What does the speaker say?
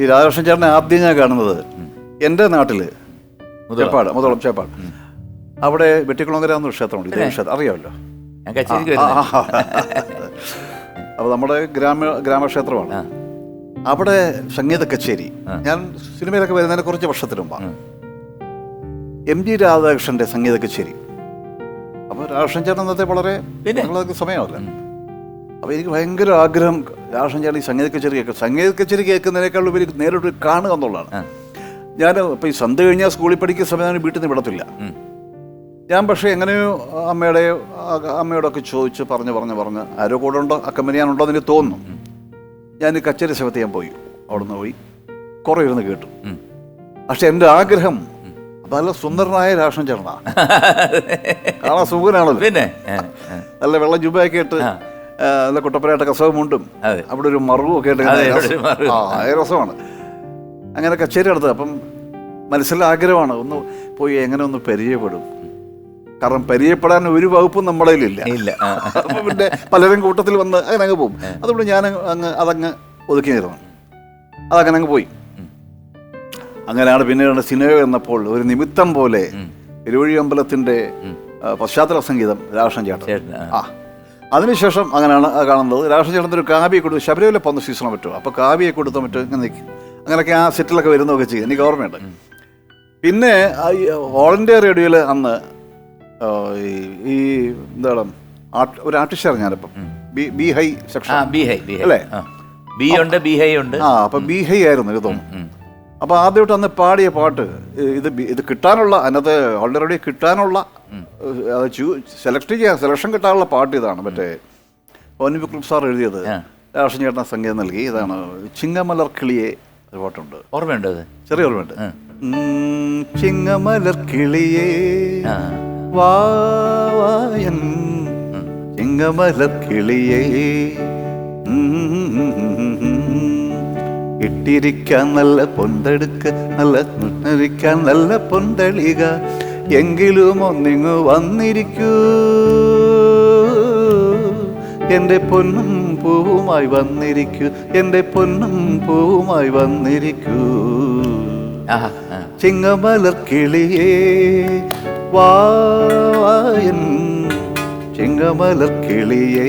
ഈ രാധാകൃഷ്ണൻ ചേട്ടനെ ആദ്യം ഞാൻ കാണുന്നത് എന്റെ നാട്ടിൽ മുതല. ചേപ്പാട് മുതളം ചേപ്പാട്. അവിടെ വെട്ടിക്കുളങ്ങര എന്നൊരു ക്ഷേത്രമുണ്ട്. ഇതേ ക്ഷേത്രം. അറിയാമല്ലോ? അപ്പോൾ നമ്മുടെ ഗ്രാമ ഗ്രാമക്ഷേത്രമാണ്. അവിടെ സംഗീത കച്ചേരി. ഞാൻ സിനിമയിലൊക്കെ വരുന്നതിന് കുറച്ച് വർഷത്തിന് മുമ്പാണ് എം ജി രാധാകൃഷ്ണന്റെ സംഗീത കച്ചേരി. അപ്പോൾ രാധാകൃഷ്ണൻ ചേട്ടൻ അന്നത്തെ വളരെ സമയമല്ല? അപ്പോൾ എനിക്ക് ഭയങ്കര ആഗ്രഹം രാഷ്ട്രം ചേട്ടൻ ഈ സംഗീത കച്ചേരി കേൾക്കുക സംഗീത കച്ചേരി കേൾക്കുന്നതിനേക്കാൾ ഉപരി നേരിട്ട് കാണുക എന്നുള്ളതാണ്. ഞാൻ ഇപ്പോൾ ഈ സന്ധ്യ കഴിഞ്ഞാൽ സ്കൂളിൽ പഠിക്കുന്ന സമയത്ത് വീട്ടിൽ നിന്ന് വിടത്തില്ല. ഞാൻ പക്ഷേ എങ്ങനെയോ അമ്മയുടെ അമ്മയോടൊക്കെ ചോദിച്ച് പറഞ്ഞ് പറഞ്ഞ് പറഞ്ഞ് ആരോ കൂടെ ഉണ്ടോ അക്കമ്പനിയാണുണ്ടോ എന്ന് എനിക്ക് തോന്നുന്നു. ഞാൻ കച്ചേരി സമയത്ത് ഞാൻ പോയി. അവിടെ നിന്ന് പോയി. കുറേ ഇരുന്ന് കേട്ടു. പക്ഷെ എന്റെ ആഗ്രഹം നല്ല സുന്ദരനായ രാഷ്ട്രം ചേർന്നാ കാണാൻ സുഖനാണല്ലോ. പിന്നെ. നല്ല വെള്ളം ജുബയൊക്കെ കുട്ടപ്പനായിട്ട് കസവുമുണ്ടും. അവിടെ ഒരു മറുവും ഒക്കെ ഉണ്ട് അതെ, അവിടെ ഒരു മറുവും. ആ രസമാണ്. അങ്ങനെ കച്ചേരി നടത്തുക. അപ്പം മനസ്സിൽ ആഗ്രഹമാണ് ഒന്ന് പോയി എങ്ങനെ ഒന്ന് പരിചയപ്പെടും. കാരണം പരിചയപ്പെടാൻ ഒരു വകുപ്പും നമ്മുടെ കയ്യിലില്ല. ഇല്ല. പിന്നെ പലരും കൂട്ടത്തിൽ വന്ന് അങ്ങനെ അങ്ങ് പോകും. അതുകൊണ്ട് ഞാൻ അങ്ങ് അതങ്ങ് ഒതുക്കി നിർന്നു അതങ്ങനെ അങ്ങ് പോയി. അങ്ങനെയാണ് പിന്നീട് സിനിമ വന്നപ്പോൾ ഒരു നിമിത്തം പോലെ തിരുവഴി അമ്പലത്തിന്റെ പശ്ചാത്തല സംഗീതം രാഷ്ട്രം ചേട്ടൻ, ആ. അതിനുശേഷം അങ്ങനെയാണ് കാണുന്നത്. രാഷ്ട്രീയ ചേട്ടൻ ഒരു കാവ്യ കൊടുത്ത് ശബരിമല പോകുന്ന സീസണം പറ്റുമോ അപ്പോൾ കാവ്യെ കൊടുത്ത മറ്റു ഇങ്ങനെ നിൽക്കും. അങ്ങനെയൊക്കെ ആ സെറ്റിലൊക്കെ വരുന്നതൊക്കെ ചെയ്യും. എനിക്ക് ഓർമ്മയുണ്ട്. പിന്നെ ഓൾ ഇന്ത്യ റേഡിയോയിൽ അന്ന് ഈ- എന്താണ് ഒരു ആർട്ടിസ്റ്റ് ഞാനിപ്പം. B B high section. B high B high. അല്ലേ? ബി ഉണ്ട് ബി ഹൈ ഉണ്ട്. ആ അപ്പം ബി ഹൈ ആയിരുന്നു എനിക്ക് തോന്നുന്നു. ഉം. അപ്പൊ ആദ്യമായിട്ട് അന്ന് പാടിയ പാട്ട് ഇത് ഇത് കിട്ടാനുള്ള അതിനകത്ത് ഓൾറെഡി കിട്ടാനുള്ള സെലക്ട് ചെയ്യാൻ സെലക്ഷൻ കിട്ടാനുള്ള പാട്ട് ഇതാണ്. മറ്റേ ഓനി വിക്രം സാർ എഴുതിയത് രാഷൻ ചേട്ടൻ സംഗീതം നൽകി ഇതാണ് ചിങ്ങമലർ കിളിയെ ഒരു പാട്ടുണ്ട്. ഓർമ്മയുണ്ട് ചെറിയ ഓർമ്മയുണ്ട്. ചിങ്ങമലർ കിളിയെ ആ. വായൻ ചിങ്ങമലർ കിളിയേ ഇട്ടിരിക്കാൻ നല്ല പൊന്തെടുക്ക നല്ല നിന്നിരിക്കാൻ നല്ല പൊന്തളിക. എങ്കിലും ഒന്നിങ്ങു വന്നിരിക്കൂ. എന്റെ പൊന്നും പൂവുമായി വന്നിരിക്കൂ എന്റെ പൊന്നും പൂവുമായി വന്നിരിക്കൂ. ചിങ്ങമല. ചിങ്ങമലർ കിളിയേ വായൻ ചിങ്ങമലർ കിളിയേ.